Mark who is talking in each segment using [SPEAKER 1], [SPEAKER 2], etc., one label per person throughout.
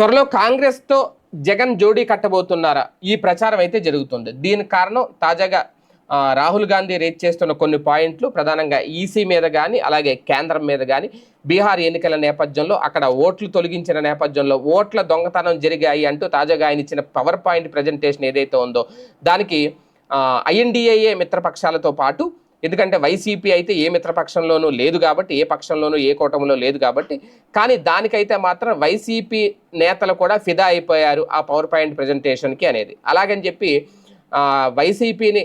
[SPEAKER 1] త్వరలో కాంగ్రెస్తో జగన్ జోడీ కట్టబోతున్నారా? ఈ ప్రచారం అయితే జరుగుతుంది. దీనికి కారణం తాజాగా రాహుల్ గాంధీ రేట్ చేస్తున్న కొన్ని పాయింట్లు ప్రధానంగా ఈసీ మీద కానీ అలాగే కేంద్రం మీద కానీ బీహార్ ఎన్నికల నేపథ్యంలో అక్కడ ఓట్లు తొలగించిన నేపథ్యంలో ఓట్ల దొంగతనం జరిగాయి అంటూ తాజాగా ఆయన ఇచ్చిన పవర్ పాయింట్ ప్రజెంటేషన్ ఏదైతే ఉందో దానికి ఐఎన్డిఏఏ మిత్రపక్షాలతో పాటు ఎందుకంటే వైసీపీ అయితే ఏ మిత్రపక్షంలోనూ లేదు కాబట్టి ఏ పక్షంలోనూ ఏ కూటమిలో లేదు కాబట్టి కానీ దానికైతే మాత్రం వైసీపీ నేతలు కూడా ఫిదా అయిపోయారు ఆ పవర్ పాయింట్ ప్రజెంటేషన్కి అనేది. అలాగని చెప్పి వైసీపీని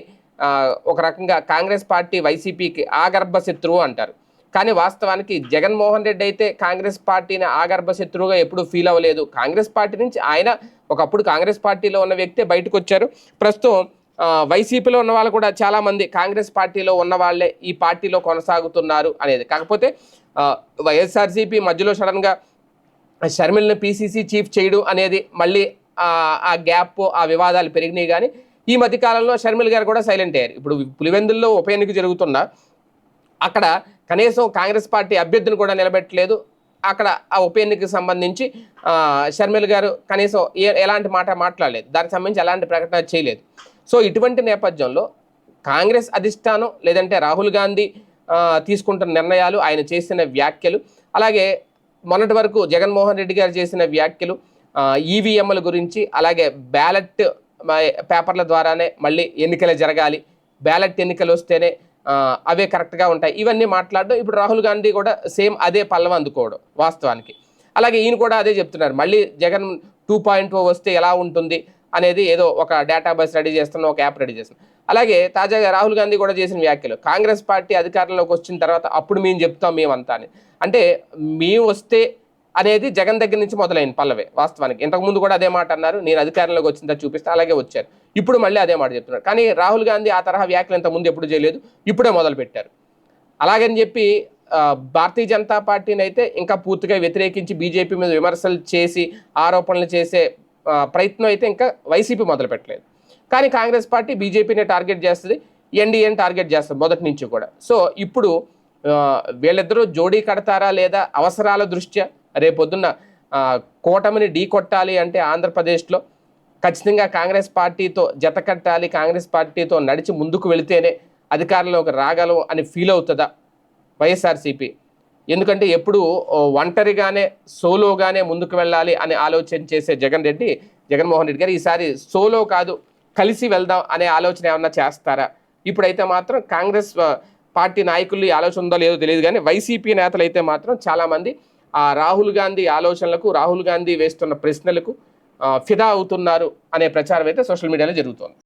[SPEAKER 1] ఒక రకంగా కాంగ్రెస్ పార్టీ వైసీపీకి ఆగర్భ శత్రువు అంటారు. కానీ వాస్తవానికి జగన్మోహన్ రెడ్డి అయితే కాంగ్రెస్ పార్టీని ఆగర్భ శత్రువుగా ఎప్పుడూ ఫీల్ అవ్వలేదు. కాంగ్రెస్ పార్టీ నుంచి ఆయన ఒకప్పుడు కాంగ్రెస్ పార్టీలో ఉన్న వ్యక్తే బయటకు వచ్చారు ప్రస్తుతం వైసీపీలో ఉన్న వాళ్ళు కూడా చాలామంది కాంగ్రెస్ పార్టీలో ఉన్న వాళ్ళే ఈ పార్టీలో కొనసాగుతున్నారు అనేది. కాకపోతే వైఎస్ఆర్సీపీ మధ్యలో సడన్గా షర్మిల్ని పీసీసీ చీఫ్ చేయడం అనేది మళ్ళీ ఆ గ్యాప్ ఆ వివాదాలు పెరిగినాయి కానీ ఈ మధ్య కాలంలో షర్మిల్ గారు కూడా సైలెంట్ అయ్యారు. ఇప్పుడు పులివెందుల్లో ఉప ఎన్నిక జరుగుతున్న అక్కడ కనీసం కాంగ్రెస్ పార్టీ అభ్యర్థిని కూడా నిలబెట్టలేదు. అక్కడ ఆ ఉప ఎన్నికకు సంబంధించి షర్మిల్ గారు కనీసం ఏ ఎలాంటి మాట మాట్లాడలేదు. దానికి సంబంధించి ఎలాంటి ప్రకటన చేయలేదు. సో ఇటువంటి నేపథ్యంలో కాంగ్రెస్ అధిష్టానం లేదంటే రాహుల్ గాంధీ తీసుకుంటున్న నిర్ణయాలు ఆయన చేసిన వ్యాఖ్యలు అలాగే మొన్నటి వరకు జగన్మోహన్ రెడ్డి గారు చేసిన వ్యాఖ్యలు ఈవీఎంల గురించి అలాగే బ్యాలెట్ పేపర్ల ద్వారానే మళ్ళీ ఎన్నికలు జరగాలి. బ్యాలెట్ ఎన్నికలు వస్తేనే అవే కరెక్ట్గా ఉంటాయి. ఇవన్నీ మాట్లాడడం ఇప్పుడు రాహుల్ గాంధీ కూడా సేమ్ అదే పల్లవ అందుకోవడం వాస్తవానికి. అలాగే ఈయన కూడా అదే చెప్తున్నారు. మళ్ళీ జగన్ టూ పాయింట్ వస్తే ఎలా ఉంటుంది? అనేది ఏదో ఒక డేటాబేస్ రెడీ చేస్తున్న ఒక యాప్ రెడీ చేస్తున్న. అలాగే తాజాగా రాహుల్ గాంధీ కూడా చేసిన వ్యాఖ్యలు. కాంగ్రెస్ పార్టీ అధికారంలోకి వచ్చిన తర్వాత అప్పుడు మేము చెప్తాం మేమంతా అని. అంటే మేము వస్తే అనేది జగన్ దగ్గర నుంచి మొదలైంది పల్లవే వాస్తవానికి. ఇంతకుముందు కూడా అదే మాట అన్నారు. నేను అధికారంలోకి వచ్చిందా చూపిస్తే అలాగే వచ్చారు. ఇప్పుడు మళ్ళీ అదే మాట చెప్తున్నారు. కానీ రాహుల్ గాంధీ ఆ తరహా వ్యాఖ్యలు ఇంతకుముందు ఎప్పుడు చేయలేదు ఇప్పుడే మొదలు పెట్టారు. అలాగని చెప్పి భారతీయ జనతా పార్టీని అయితే ఇంకా పూర్తిగా వ్యతిరేకించి బీజేపీ మీద విమర్శలు చేసి ఆరోపణలు చేసే ప్రయత్నం అయితే ఇంకా వైసీపీ మొదలు పెట్టలేదు. కానీ కాంగ్రెస్ పార్టీ బీజేపీని టార్గెట్ చేస్తుంది ఎన్డీఏని టార్గెట్ చేస్తుంది మొదటి నుంచి కూడా. సో ఇప్పుడు వీళ్ళిద్దరూ జోడీ కడతారా లేదా అవసరాల దృష్ట్యా రేపొద్దున్న కూటమిని ఢీ కొట్టాలి అంటే ఆంధ్రప్రదేశ్లో ఖచ్చితంగా కాంగ్రెస్ పార్టీతో జత కట్టాలి కాంగ్రెస్ పార్టీతో నడిచి ముందుకు వెళితేనే అధికారంలోకి రాగలం అని ఫీల్ అవుతుందా వైఎస్ఆర్సీపీ? ఎందుకంటే ఎప్పుడు ఒంటరిగానే సోలోగానే ముందుకు వెళ్ళాలి అనే ఆలోచన చేసే జగన్ రెడ్డి జగన్మోహన్ రెడ్డి గారు ఈసారి సోలో కాదు కలిసి వెళ్దాం అనే ఆలోచన ఏమన్నా చేస్తారా? ఇప్పుడైతే మాత్రం కాంగ్రెస్ పార్టీ నాయకులు ఈ ఆలోచన ఉందో లేదో తెలియదు కానీ వైసీపీ నేతలు అయితే మాత్రం చాలామంది ఆ రాహుల్ గాంధీ ఆలోచనలకు రాహుల్ గాంధీ వేస్తున్న ప్రశ్నలకు ఫిదా అవుతున్నారు అనే ప్రచారం అయితే సోషల్ మీడియాలో జరుగుతోంది.